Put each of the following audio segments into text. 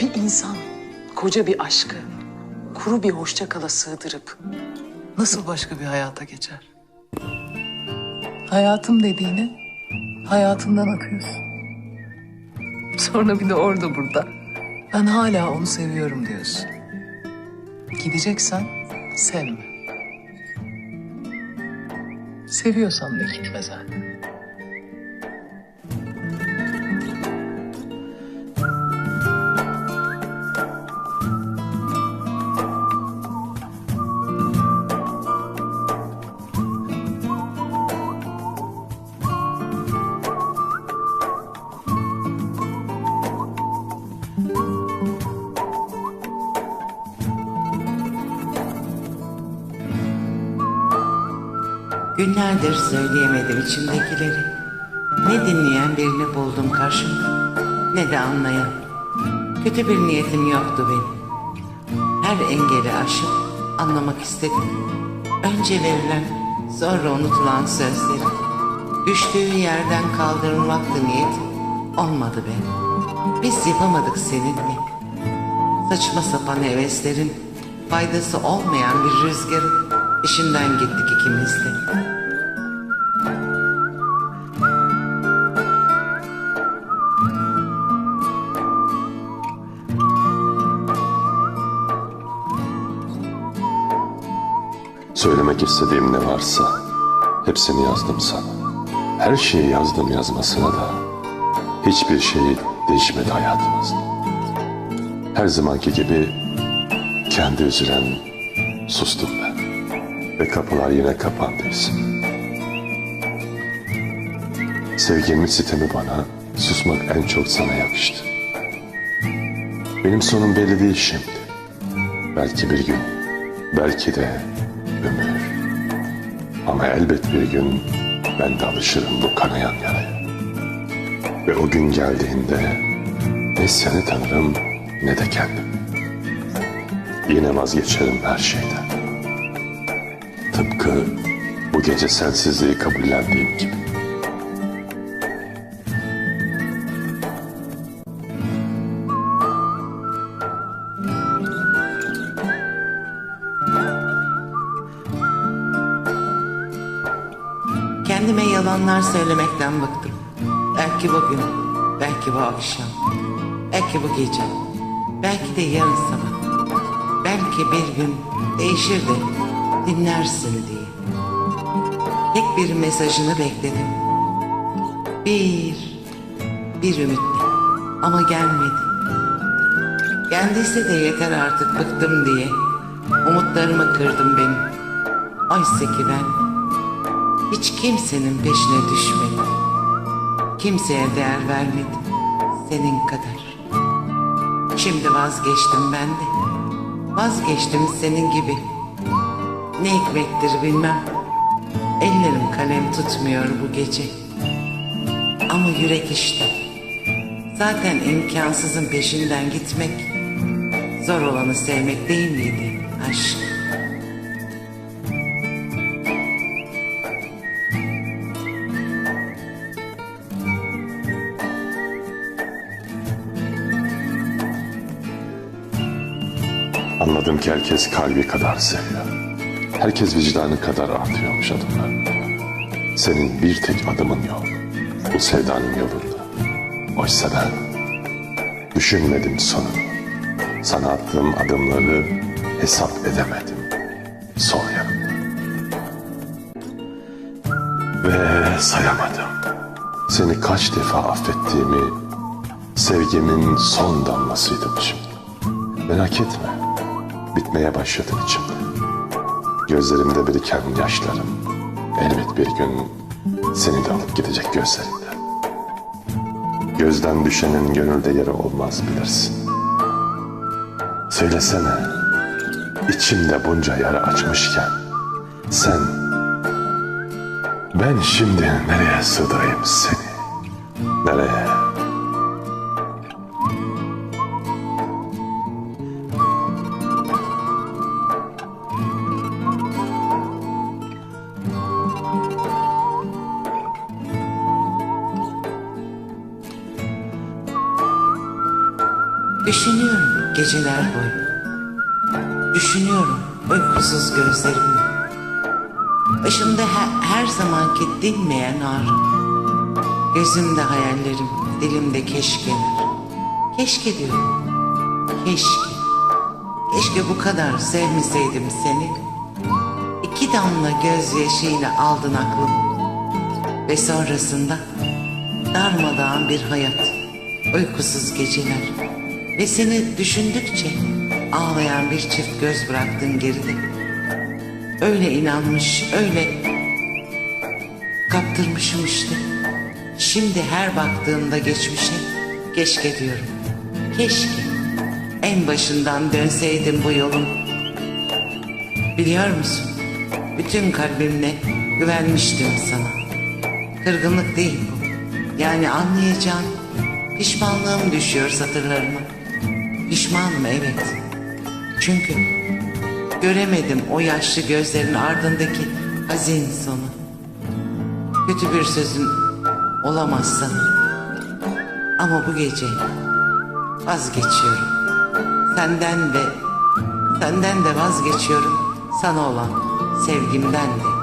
Bir insan koca bir aşkı kuru bir hoşça kala sığdırıp nasıl başka bir hayata geçer? Hayatım dediğini hayatından akıyorsun. Sonra bir de orada burada. Ben hala onu seviyorum diyorsun. Gideceksen sevme. Seviyorsan da gitme zaten. Günlerdir söyleyemedim içimdekileri. Ne dinleyen birini buldum karşımda, ne de anlayan. Kötü bir niyetim yoktu benim. Her engeli aşıp anlamak istedim. Önce verilen, sonra unutulan sözleri. Düştüğü yerden kaldırılmaktı niyetim. Olmadı benim. Biz yapamadık seninle. Saçma sapan heveslerin, faydası olmayan bir rüzgarın işinden gittik ikimiz de. Söylemek istediğim ne varsa hepsini yazdım sana. Her şeyi yazdım yazmasına da hiçbir şey değişmedi hayatımızda. Her zamanki gibi kendi üzülen sustum ben. Ve kapılar yine kapandıysa. Sevgimin sitemi bana, susmak en çok sana yakıştı. Benim sonum belli değil şimdi. Belki bir gün, belki de ömür. Ama elbet bir gün ben de alışırım bu kanayan yaraya. Ve o gün geldiğinde ne seni tanırım ne de kendim. Yine vazgeçerim her şeyden. Tıpkı bu gece sensizliği kabullendiğim gibi. Kendime yalanlar söylemekten bıktım. Belki bugün, belki bu akşam, belki bu gece, belki de yarın sabah. Belki bir gün değişir de dinlersin diye. Tek bir mesajını bekledim. Bir, bir ümitle ama gelmedi. Geldiyse de yeter artık bıktım diye. Umutlarımı kırdım benim. Oysa ki ben hiç kimsenin peşine düşmedim. Kimseye değer vermedim. Senin kadar. Şimdi vazgeçtim ben de. Vazgeçtim senin gibi. Ne hikmettir bilmem. Ellerim kalem tutmuyor bu gece. Ama yürek işte. Zaten imkansızın peşinden gitmek, zor olanı sevmek değil miydi aşk? Anladım ki herkes kalbi kadar seviyor. Herkes vicdanı kadar atıyormuş adımlar. Senin bir tek adımın yok. Bu sevdanın yolunda. Oysa ben düşünmedim sonunu. Sana attığım adımları hesap edemedim. Son yanımda. Ve sayamadım. Seni kaç defa affettiğimi sevgimin son damlasıydım şimdi. Merak etme. Bitmeye başladın içimde. Gözlerimde biriken yaşlarım elbet bir gün seni de alıp gidecek gözlerinde. Gözden düşenin gönülde yeri olmaz bilirsin. Söylesene, içimde bunca yara açmışken sen ben şimdi nereye sığdırayım seni? Nereye? Düşünüyorum geceler boyu. Düşünüyorum uykusuz gözlerimle. Başımda her, her zamanki dinmeyen ağrı. Gözümde hayallerim, dilimde keşkeler. Keşke diyorum. Keşke. Keşke bu kadar sevmeseydim seni. İki damla gözyaşıyla aldın aklımı. Ve sonrasında darmadağın bir hayat, uykusuz geceler ve seni düşündükçe ağlayan bir çift göz bıraktın geride. Öyle inanmış, öyle kaptırmışım işte. Şimdi her baktığımda geçmişe keşke diyorum. Keşke en başından dönseydim bu yolun. Biliyor musun? Bütün kalbimle güvenmiştim sana. Kırgınlık değil bu. Yani anlayacağın pişmanlığım düşüyor satırlarıma. Pişmanım evet. Çünkü göremedim o yaşlı gözlerin ardındaki hazin sonu. Kötü bir sözün olamaz sanırım. Ama bu gece vazgeçiyorum. Senden ve senden de vazgeçiyorum. Sana olan sevgimden de.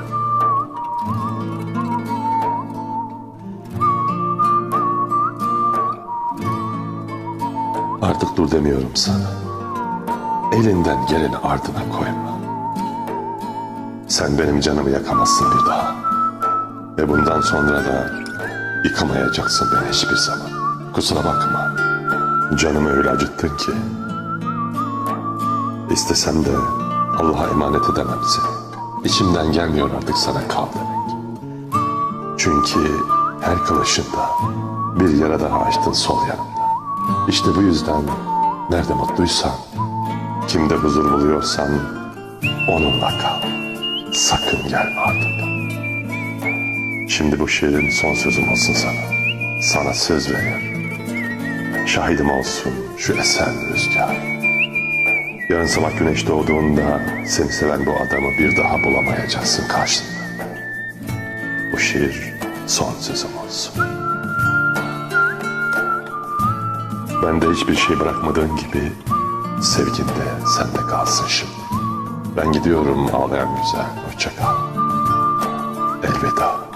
Artık dur demiyorum sana. Elinden geleni ardına koyma. Sen benim canımı yakamazsın bir daha. Ve bundan sonra da yıkamayacaksın beni hiçbir zaman. Kusura bakma. Canımı öyle acıttın ki. İstesem de Allah'a emanet edemem seni. İçimden gelmiyor artık sana kal demek. Çünkü her kılışında bir yara daha açtın sol yanımda. İşte bu yüzden nerede mutluysan, kimde huzur buluyorsan onunla kal. Sakın gelme ardından. Şimdi bu şiirin son sözüm olsun sana. Sana söz veriyorum. Şahidim olsun şu esen rüzgar. Yarın sabah güneş doğduğunda seni seven bu adamı bir daha bulamayacaksın karşında. Bu şiir son sözüm olsun. Ben de hiçbir şey bırakmadığın gibi sevgin de sende kalsın şimdi. Ben gidiyorum ağlayan güzel. Hoşça kal. Elveda.